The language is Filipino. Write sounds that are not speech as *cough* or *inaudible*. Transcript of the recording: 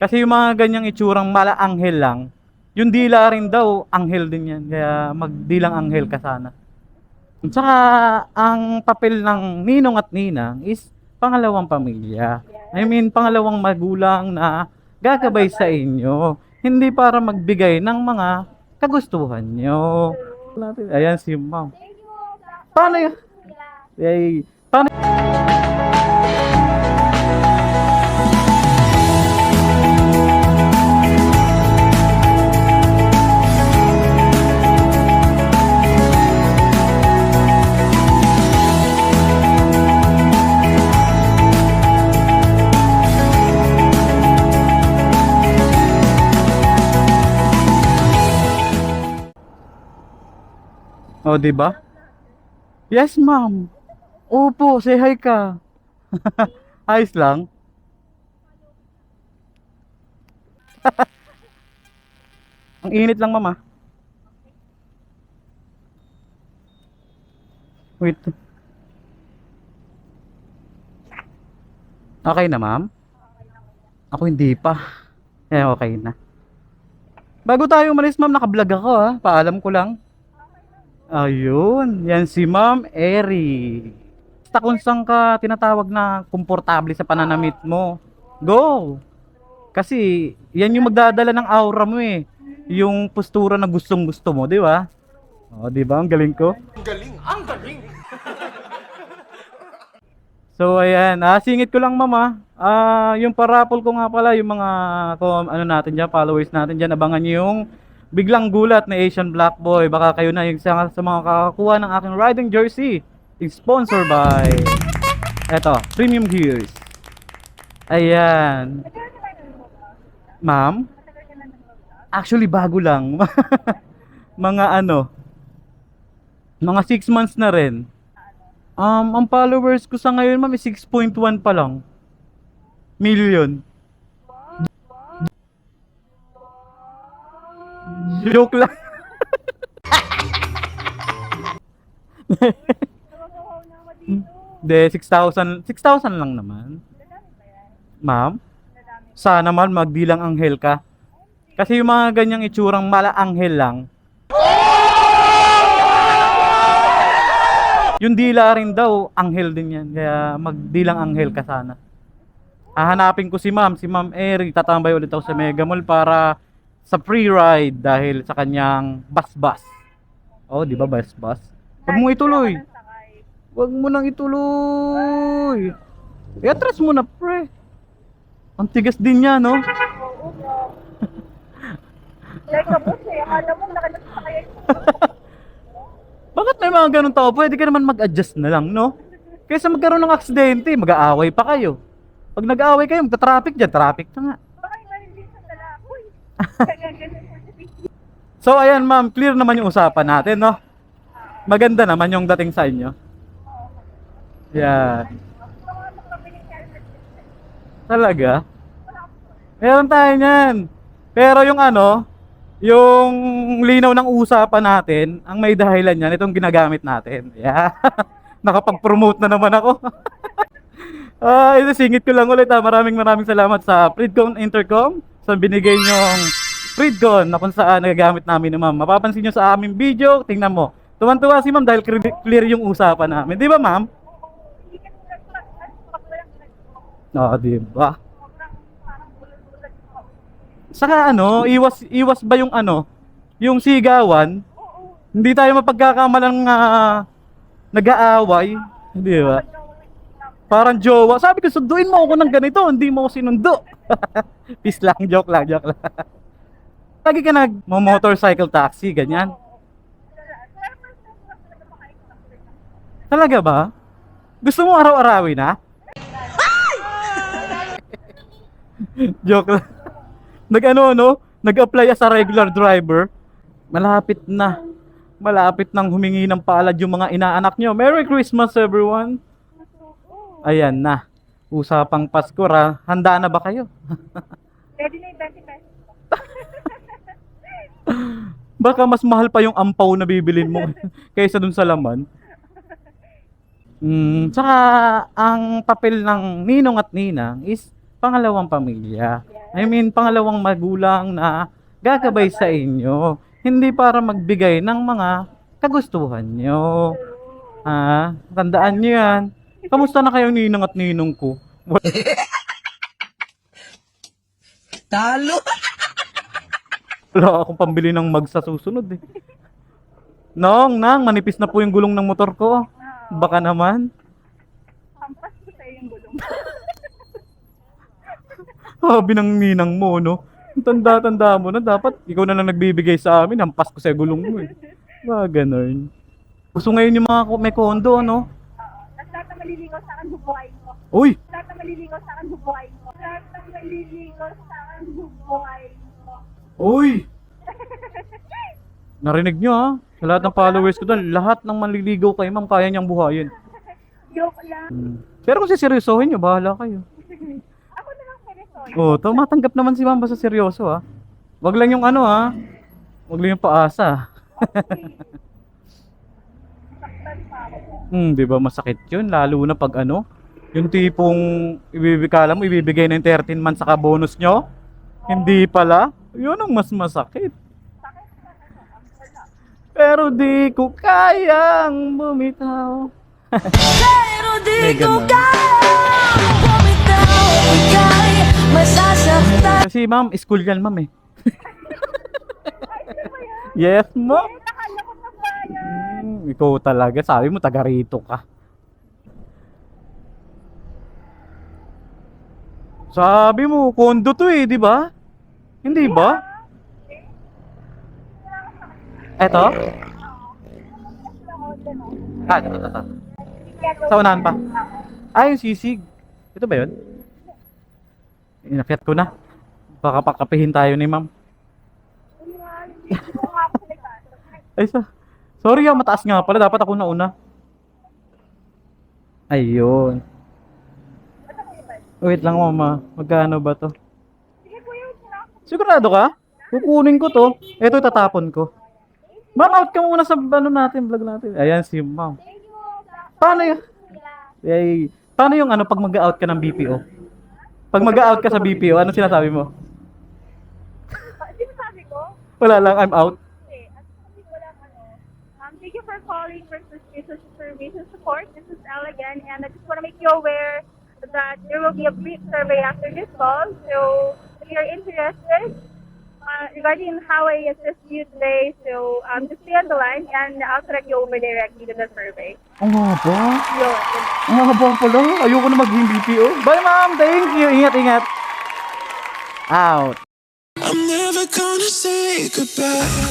Kasi yung mga ganyang itsurang mala anghel lang, yung dila rin daw, anghel din yan. Kaya magdilang anghel ka sana. At saka, ang papel ng ninong at ninang is pangalawang pamilya. I mean, pangalawang magulang na gagabay sa inyo. Hindi para magbigay ng mga kagustuhan nyo. Ayan si ma'am. Paano yun? Ay, paano? Oh, di ba? Yes, ma'am. Opo, say hi ka. *laughs* Ayos lang. *laughs* Ang init lang, mama. Wait. Okay na, ma'am? Ako hindi pa. Eh, okay na. Bago tayo umalis, ma'am, nakablog ako, ha? Paalam ko lang. Ayun, yan si Ma'am Eri. Basta kung saan ka tinatawag na komportable sa pananamit mo, go! Kasi yan yung magdadala ng aura mo eh. Yung postura na gustong gusto mo, di ba? O, di ba? Ang galing ko. Ang galing, ang galing! *laughs* So ayan, ah, singit ko lang mama. Ah, yung parapol ko nga pala, yung mga ko, ano natin diyan, followers natin diyan, abangan niyo yung biglang gulat na Asian Black Boy. Baka kayo na yung sa, sa mga kakakuha ng aking riding jersey. Is sponsored by Eto, Premium Gears. Ayan. Ma'am? Actually, bago lang. *laughs* mga ano, mga 6 months na rin. Um, ang followers ko sa ngayon, ma'am, is 6.1 pa lang. Million. Joke lang. De, 6,000. 6,000 lang naman. Ma'am? Sana man magbilang anghel ka. Kasi yung mga ganyang itsurang mala anghel lang, Yung dila rin daw, anghel din yan. Kaya magdilang anghel ka sana. Hahanapin ko si ma'am, si ma'am Eri. Tatambay ulit ako sa Mega Mall para sa free ride dahil sa kanyang bus-bus. Oh, di ba bus-bus? Huwag mo ituloy. Huwag mo nang ituloy. I-atras mo na, pre. Ang tigas din niya, no? *laughs* Like a boss eh. Akala mo kaya *laughs* Bakit may mga ganun tao? Pwede ka naman mag-adjust na lang, no? Kaysa magkaroon ng aksidente, mag-aaway pa kayo. Pag nag-aaway kayo, magta-traffic dyan, traffic na nga. Baka hindi sa tala. Uy. Kaya ganun. *laughs* So ayan ma'am, clear naman yung usapan natin, no? Maganda naman yung dating sa inyo. Yan. Talaga? Meron tayo niyan. Pero yung ano, yung linaw ng usapan natin, ang may dahilan yan, itong ginagamit natin. Yeah. *laughs* Nakapag-promote na naman ako. *laughs* Ah, ito singit ko lang ulit ha. Maraming maraming salamat sa Fridcon Intercom sa binigay nyong Fridcon na kung saan nagagamit namin ni ma'am. Mapapansin nyo sa aming video, tingnan mo. Tuwan-tuwa si ma'am dahil clear- yung usapan namin. Di ba ma'am? Oo, di ba? Saka ano, iwas iwas ba yung ano, yung sigawan? Hindi tayo mapagkakamalang uh, nag-aaway, di ba? Parang jowa. Sabi ko, sunduin mo ako ng ganito, hindi mo ako sinundo. *laughs* Peace lang, joke lang, joke lang. *laughs* Lagi ka nag motorcycle taxi, ganyan. Talaga ba? Gusto mo araw-arawin na? *laughs* joke lang. Nag-ano, no? Nag-apply as a regular driver. Malapit na. Malapit nang humingi ng palad yung mga inaanak nyo. Merry Christmas, everyone! Ayan na. Usapang Pasko, ra. Handa na ba kayo? Ready na yung 20 pesos. *laughs* Baka mas mahal pa yung ampaw na bibilin mo *laughs* kaysa dun sa laman. Mm, saka ang papel ng ninong at ninang is pangalawang pamilya. I mean, pangalawang magulang na gagabay sa inyo. Hindi para magbigay ng mga kagustuhan nyo. Ah, tandaan nyo yan. Kamusta na kayo ninang at ninong ko? Talo! Wala akong pambili ng mag sa susunod eh. Nong, nang, manipis na po yung gulong ng motor ko. Baka naman. Hampas ko sa'yo yung gulong. *laughs* Sabi ng ninang mo, no? Tanda-tanda mo na, dapat ikaw na lang nagbibigay sa amin, hampas ko sa gulong mo eh. Mga ganun. Gusto ngayon yung mga ko- may kondo, no? Oo. Tapos lahat na maliligaw sa akin, bubuhayin ko. Uy! Lahat na maliligaw sa akin, bubuhayin ko. Lahat na maliligaw sa akin, bubuhayin ko. Uy! *laughs* Narinig nyo ha? Sa lahat ng followers ko doon, lahat ng manliligaw kay ma'am, kaya niyang buhayin. *laughs* Joke lang. Hmm. Pero kung siseryosohin nyo, bahala kayo. *laughs* Ako na lang seryoso. Oo, oh, tumatanggap naman si ma'am basta seryoso ha. Wag lang yung ano ha. Wag lang yung paasa. Saktan pa ako. Hmm, di ba masakit yun? Lalo na pag ano, yung tipong ibibigala mo, ibibigay ng 13 months saka bonus nyo. Hindi pala. Yun ang mas masakit. Pero di ko kayang bumitaw. Pero di ko kayang bumitaw Ika'y masasaktan Kasi ma'am, school yan ma'am eh. *laughs* yes ma'am. Eh, nakala ko na ba yan? Hmm, ikaw talaga, sabi mo taga rito ka. Sabi mo, kondo to eh, di ba? Hindi ba? Eto? Ah, ito, ito, ito. Sa unahan pa. Ah, yung sisig. Ito ba yun? Inakyat ko na. Baka pakapihin tayo ni ma'am. Ay, sa... Sorry ah, mataas nga pala. Dapat ako nauna. Ayun. Wait lang mama. Magkano ba to? Sigurado ka? Kukunin ko to. Ito tatapon ko. Ma'am, out ka muna sa ano natin, vlog natin. Ayan si ma'am. Paano yun? Ay, paano yung ano pag mag-out ka ng BPO? Pag mag-out ka sa BPO, ano sinasabi mo? Ah, Sino sabi ko? Wala lang, I'm out. You for calling for suspicious support. This is Al again, and I just want to make you aware that there will be a brief survey after this call. So if you're interested uh, regarding how I assist you today, so um, just stay on the line, and I'll connect you over directly to the survey. Ang haba. Yun. Ang haba pala. Ayoko na maging BPO. Bye ma'am, thank you. Ingat, ingat. Out. I'm never gonna say goodbye.